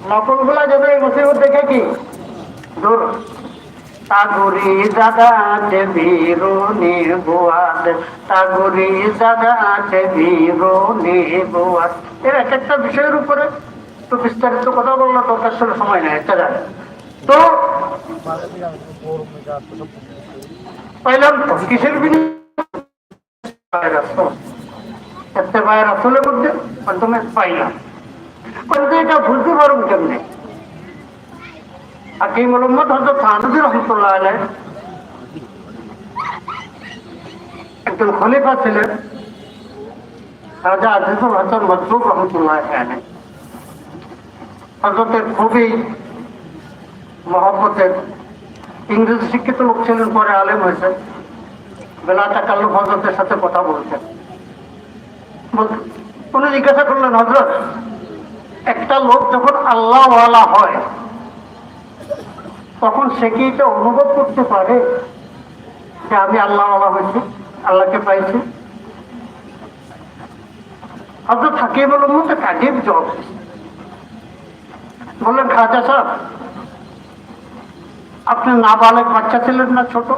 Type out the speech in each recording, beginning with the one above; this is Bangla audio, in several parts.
নকলগুলা যাবে মুসিবত দেখে কি? দূর। তাগুরি আছে বীরু নির্বুয়াদ তাগুরি আছে বীরু নির্বুয়াদ এর এক একটা বিষয়ের উপরে তো বিস্তারিত কথা বলল তো তার সঙ্গে সময় নেই এটা জানে। তো পাইলাম তো, কিসের বিনিময়? ভাইয়ের আসলের মধ্যে, প্রথমে পাইলাম। কিন্তু এটা বুঝতে পারব কেমনে? মোহাম্মদ হজরত রহমতুল্লাহ আলাই একজন খলিফা ছিলেন, রাজা আজিজুল হাসান মজরুব রহমতুল্লাহ হজরতের খুবই মহব্বতের ইংরেজি শিক্ষিত লোক ছিলেন, পরে আলেম হয়েছে বেলাটা কাল্লু হজরতের সাথে কথা বলছেন বল- উনি জিজ্ঞাসা করলেন হজরত একটা লোক যখন আল্লাহওয়ালা হয়, তখন সে কি এটা অনুভব করতে পারে যে আমি আল্লাহওয়ালা হয়েছি, আল্লাহকে পাইছি? হজরত থাকে বলুন মধ্যে কাজের জব। বললেন, খাজা সাহেব, আপনি নাবালেক বাচ্চা ছিলেন না ছোট?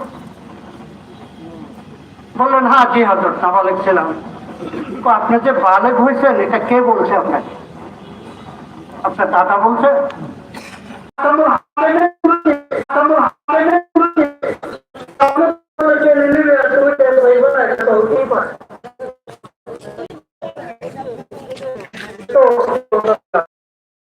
বললেন হ্যাঁ জি হজরত নাবালেক ছিলাম। আপনি যে বালেক হয়েছেন, এটা কে বলছে আপনাকে? अब दादा बोलते हमारे